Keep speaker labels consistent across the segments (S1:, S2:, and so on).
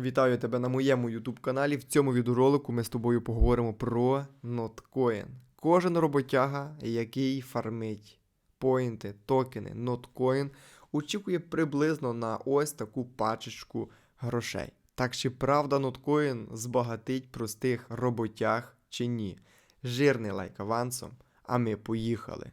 S1: Вітаю тебе на моєму YouTube каналі. В цьому відеоролику ми з тобою поговоримо про Notcoin. Кожен роботяга, який фармить поінти, токени, Notcoin, очікує приблизно на ось таку пачечку грошей. Так чи правда Notcoin збагатить простих роботяг чи ні? Жирний лайк авансом, а ми поїхали.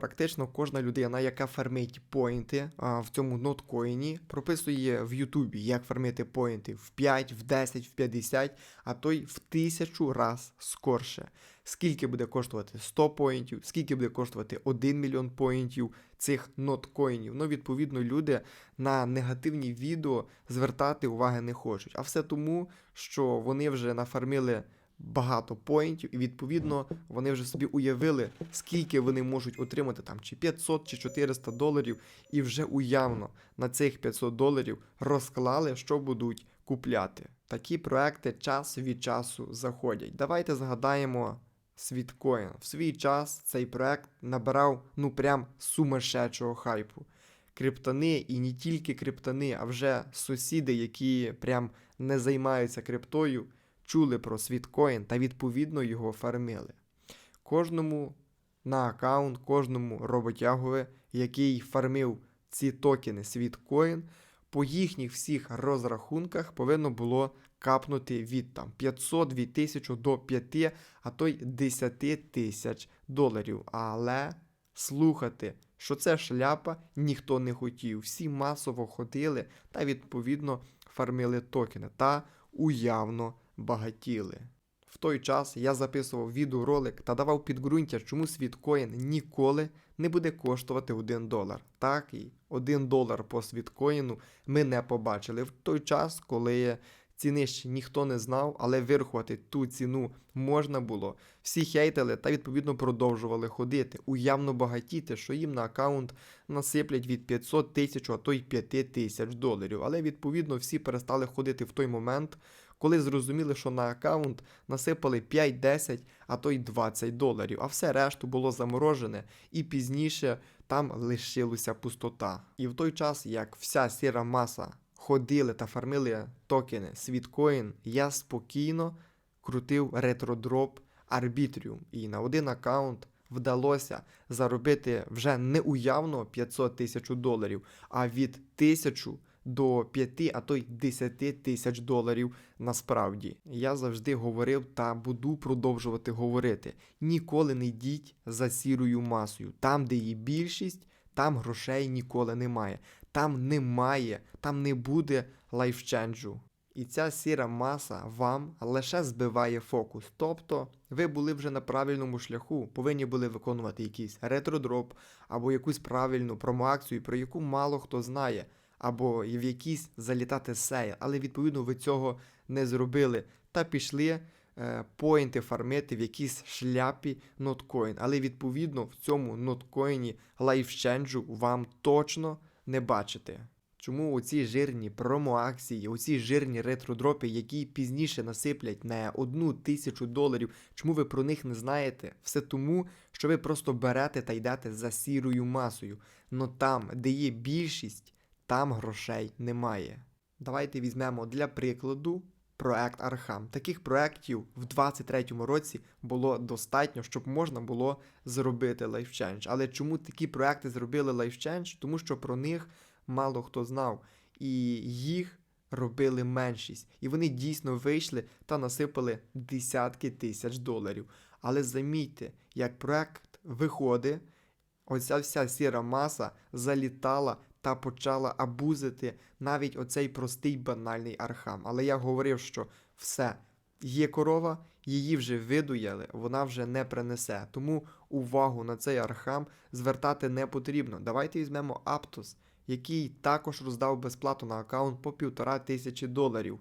S1: Практично кожна людина, яка фармить поінти в цьому ноткоїні, прописує в Ютубі, як фармити поінти в 5, в 10, в 50, а то й в тисячу раз скорше. Скільки буде коштувати 100 поінтів, скільки буде коштувати 1 мільйон поінтів цих ноткоїнів. Ну, відповідно, люди на негативні відео звертати уваги не хочуть. А все тому, що вони вже нафармили багато поінтів, і відповідно вони вже собі уявили, скільки вони можуть отримати там, чи 500, чи 400 доларів, і вже уявно на цих 500 доларів розклали, що будуть купляти. Такі проекти час від часу заходять. Давайте згадаємо Світкоін. В свій час цей проект набирав ну прям сумасшедшого хайпу. Криптани і не тільки криптани, а вже сусіди, які прям не займаються криптою чули про світкоін та відповідно його фармили. Кожному на аккаунт, кожному роботягові, який фармив ці токени світкоін, по їхніх всіх розрахунках повинно було капнути від там 500 від 1000 до 5, а то й 10 тисяч доларів. Але слухати, що це шляпа, ніхто не хотів. Всі масово ходили та відповідно фармили токени та уявно багатіли. В той час я записував відеоролик та давав підґрунтя, чому світкоін ніколи не буде коштувати 1 долар. Так і 1 долар по світкоїну ми не побачили в той час, коли ціни ще ніхто не знав, але вирахувати ту ціну можна було. Всі хейтили та відповідно продовжували ходити, уявно багатіти, що їм на аккаунт насиплять від 500 тисяч, а то й 5 тисяч доларів. Але відповідно всі перестали ходити в той момент коли зрозуміли, що на аккаунт насипали 5, 10, а то й 20 доларів, а все решту було заморожене, і пізніше там лишилася пустота. І в той час, як вся сіра маса ходили та фармили токени Світкоін, я спокійно крутив ретродроп Arbitrium. І на один аккаунт вдалося заробити вже не уявно 500 тисяч доларів, а від 1000 до 5, а то й 10 тисяч доларів насправді. Я завжди говорив та буду продовжувати говорити: ніколи не йдіть за сірою масою. Там, де є більшість, там грошей ніколи немає. Там немає, там не буде лайфченджу. І ця сіра маса вам лише збиває фокус. Тобто ви були вже на правильному шляху, повинні були виконувати якийсь ретродроп або якусь правильну промоакцію, про яку мало хто знає або в якийсь залітати сейл, але відповідно ви цього не зробили. Та пішли е, поінти фармити в якійсь шляпі ноткоін. Але відповідно в цьому ноткоїні лайфченджу вам точно не бачите. Чому оці жирні промоакції, оці жирні ретродропи, які пізніше насиплять на одну тисячу доларів, чому ви про них не знаєте? Все тому, що ви просто берете та йдете за сірою масою. Но там, де є більшість, там грошей немає. Давайте візьмемо для прикладу проект Архам. Таких проєктів в 2023 році було достатньо, щоб можна було зробити LifeChange. Але чому такі проекти зробили LifeChange? Тому що про них мало хто знав. І їх робили меншість. І вони дійсно вийшли та насипали десятки тисяч доларів. Але замітьте, як проект виходить, оця вся сіра маса залітала та почала абузити навіть оцей простий банальний архам. Але я говорив, що все, є корова, її вже видуяли, вона вже не принесе. Тому увагу на цей архам звертати не потрібно. Давайте візьмемо Аптос, який також роздав безплату на аккаунт по півтора тисячі доларів.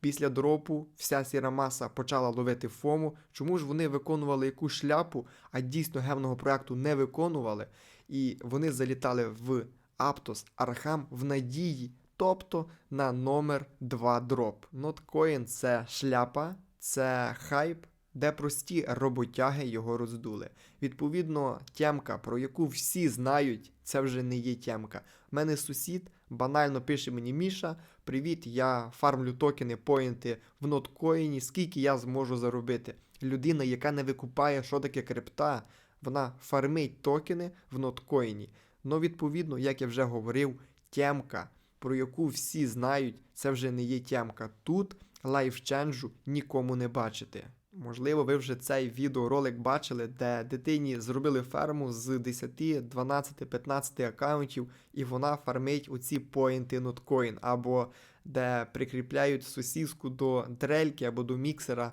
S1: Після дропу вся сіра маса почала ловити фому. Чому ж вони виконували якусь шляпу, а дійсно гевного проекту не виконували, і вони залітали в Аптос Архам в надії, тобто на номер 2 дроп. Ноткоін це шляпа, це хайп де прості роботяги його роздули. Відповідно, тямка, про яку всі знають, це вже не є тямка. У мене сусід банально пише мені Міша, привіт, я фармлю токени, поінти в ноткоїні, скільки я зможу заробити. Людина, яка не викупає, що таке крипта, вона фармить токени в ноткоїні. Ну, відповідно, як я вже говорив, тямка, про яку всі знають, це вже не є тямка. Тут лайфченджу нікому не бачите. Можливо, ви вже цей відеоролик бачили, де дитині зробили ферму з 10, 12, 15 аккаунтів, і вона фармить оці поінти ноткоін, або де прикріпляють сосіску до дрельки або до міксера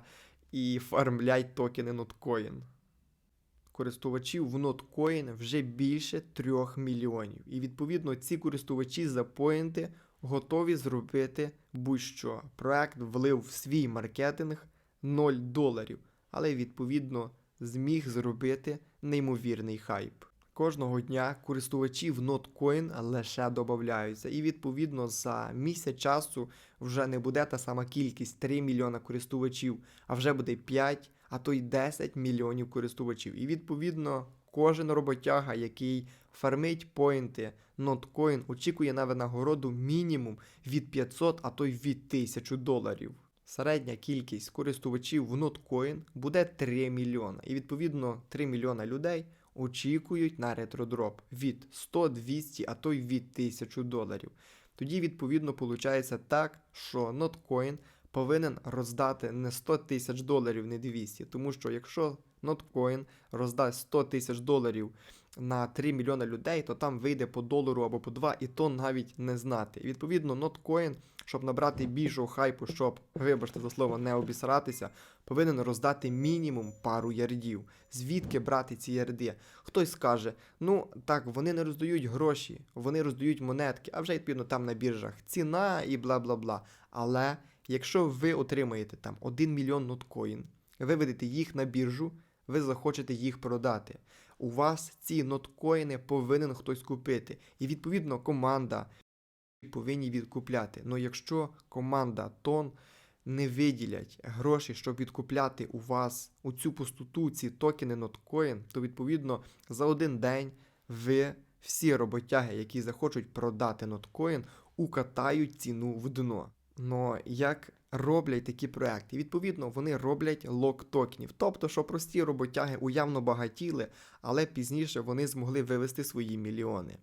S1: і фармлять токени ноткоін. Користувачів в ноткоін вже більше 3 мільйонів. І відповідно ці користувачі за поінти готові зробити будь-що. Проект влив в свій маркетинг 0 доларів, але відповідно зміг зробити неймовірний хайп. Кожного дня користувачі в Notcoin лише додаються, і відповідно за місяць часу вже не буде та сама кількість 3 мільйона користувачів, а вже буде 5, а то й 10 мільйонів користувачів. І відповідно кожен роботяга, який фармить поінти Notcoin, очікує на винагороду мінімум від 500, а то й від 1000 доларів. Середня кількість користувачів в Notcoin буде 3 мільйона. І відповідно 3 мільйона людей очікують на ретродроп від 100, 200, а то й від 1000 доларів. Тоді, відповідно, виходить так, що Notcoin повинен роздати не 100 тисяч доларів, не 200. Тому що якщо Notcoin роздасть 100 тисяч доларів на 3 мільйона людей, то там вийде по долару або по 2, і то навіть не знати. Відповідно, Notcoin, щоб набрати більшого хайпу, щоб, вибачте за слово, не обісратися, повинен роздати мінімум пару ярдів. Звідки брати ці ярди? Хтось скаже, ну так, вони не роздають гроші, вони роздають монетки, а вже відповідно там на біржах ціна і бла бла бла. Але якщо ви отримаєте там 1 мільйон ноткоін, виведете їх на біржу, ви захочете їх продати. У вас ці ноткоїни повинен хтось купити. І відповідно команда повинні відкупляти. Ну якщо команда тон не виділять гроші, щоб відкупляти у вас у цю пустоту, ці токени ноткоін, то відповідно за один день ви всі роботяги, які захочуть продати ноткоін, укатають ціну в дно. Но як роблять такі проекти? Відповідно, вони роблять лок токенів. Тобто, що прості роботяги уявно багатіли, але пізніше вони змогли вивести свої мільйони.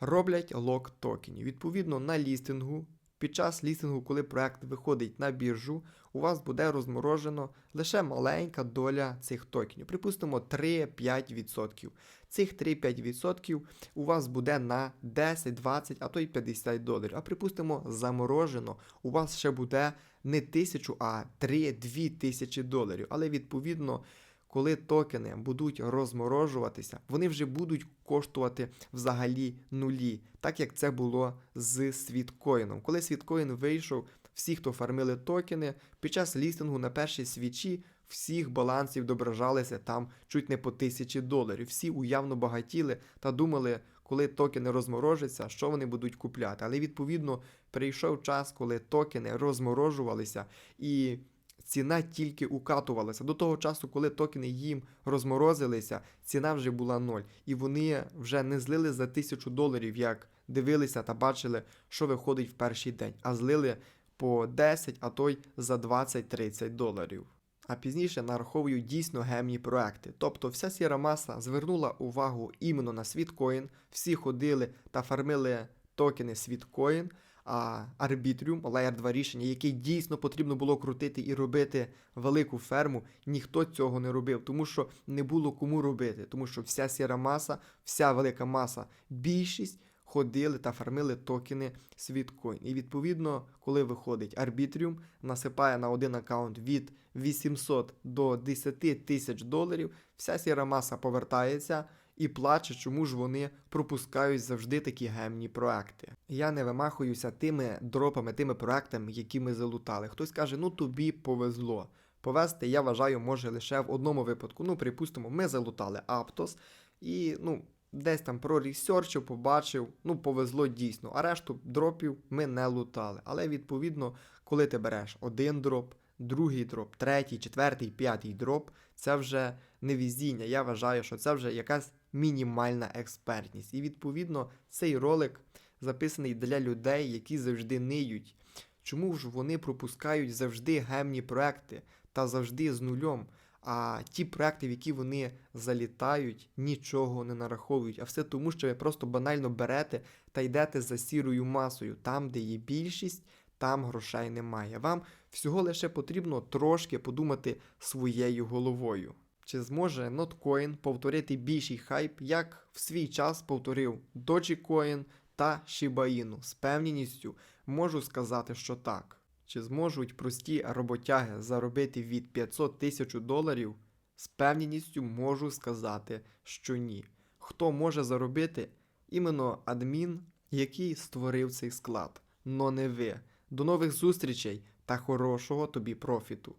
S1: Роблять лок токенів. Відповідно, на лістингу. Під час лістингу, коли проект виходить на біржу, у вас буде розморожено лише маленька доля цих токенів. Припустимо, 3-5%. Цих 3-5% у вас буде на 10, 20, а то й 50 доларів. А припустимо, заморожено, у вас ще буде не тисячу, а 3-2 тисячі доларів. Але відповідно. Коли токени будуть розморожуватися, вони вже будуть коштувати взагалі нулі, так як це було з світкоїном. Коли світкоїн вийшов, всі, хто фармили токени, під час лістингу на першій свічі всіх балансів відображалися там чуть не по тисячі доларів. Всі уявно багатіли та думали, коли токени розморожаться, що вони будуть купляти. Але відповідно прийшов час, коли токени розморожувалися і ціна тільки укатувалася. До того часу, коли токени їм розморозилися, ціна вже була ноль. І вони вже не злили за тисячу доларів, як дивилися та бачили, що виходить в перший день, а злили по 10, а то й за 20-30 доларів. А пізніше нараховують дійсно гемні проекти. Тобто вся сіра маса звернула увагу іменно на світкоін, всі ходили та фармили токени світкоін, а Arbitrium, Layer 2 рішення, яке дійсно потрібно було крутити і робити велику ферму, ніхто цього не робив, тому що не було кому робити, тому що вся сіра маса, вся велика маса, більшість ходили та фармили токени світкоін. І відповідно, коли виходить Arbitrium, насипає на один аккаунт від 800 до 10 тисяч доларів, вся сіра маса повертається і плаче, чому ж вони пропускають завжди такі гемні проекти. Я не вимахуюся тими дропами, тими проектами, які ми залутали. Хтось каже, ну тобі повезло. Повезти, я вважаю, може лише в одному випадку. Ну, припустимо, ми залутали Аптос і, ну. Десь там проресерчив, побачив, ну повезло дійсно. А решту дропів ми не лутали. Але відповідно, коли ти береш один дроп, другий дроп, третій, четвертий, п'ятий дроп це вже не везіння. Я вважаю, що це вже якась мінімальна експертність. І відповідно цей ролик записаний для людей, які завжди ниють. Чому ж вони пропускають завжди гемні проекти та завжди з нульом? А ті проекти, в які вони залітають, нічого не нараховують. А все тому, що ви просто банально берете та йдете за сірою масою. Там, де є більшість, там грошей немає. Вам всього лише потрібно трошки подумати своєю головою. Чи зможе Notcoin повторити більший хайп, як в свій час повторив Dogecoin та Shiba Inu? З певністю можу сказати, що так. Чи зможуть прості роботяги заробити від 500 тисяч доларів? З певністю можу сказати, що ні. Хто може заробити? Іменно адмін, який створив цей склад, но не ви. До нових зустрічей та хорошого тобі профіту.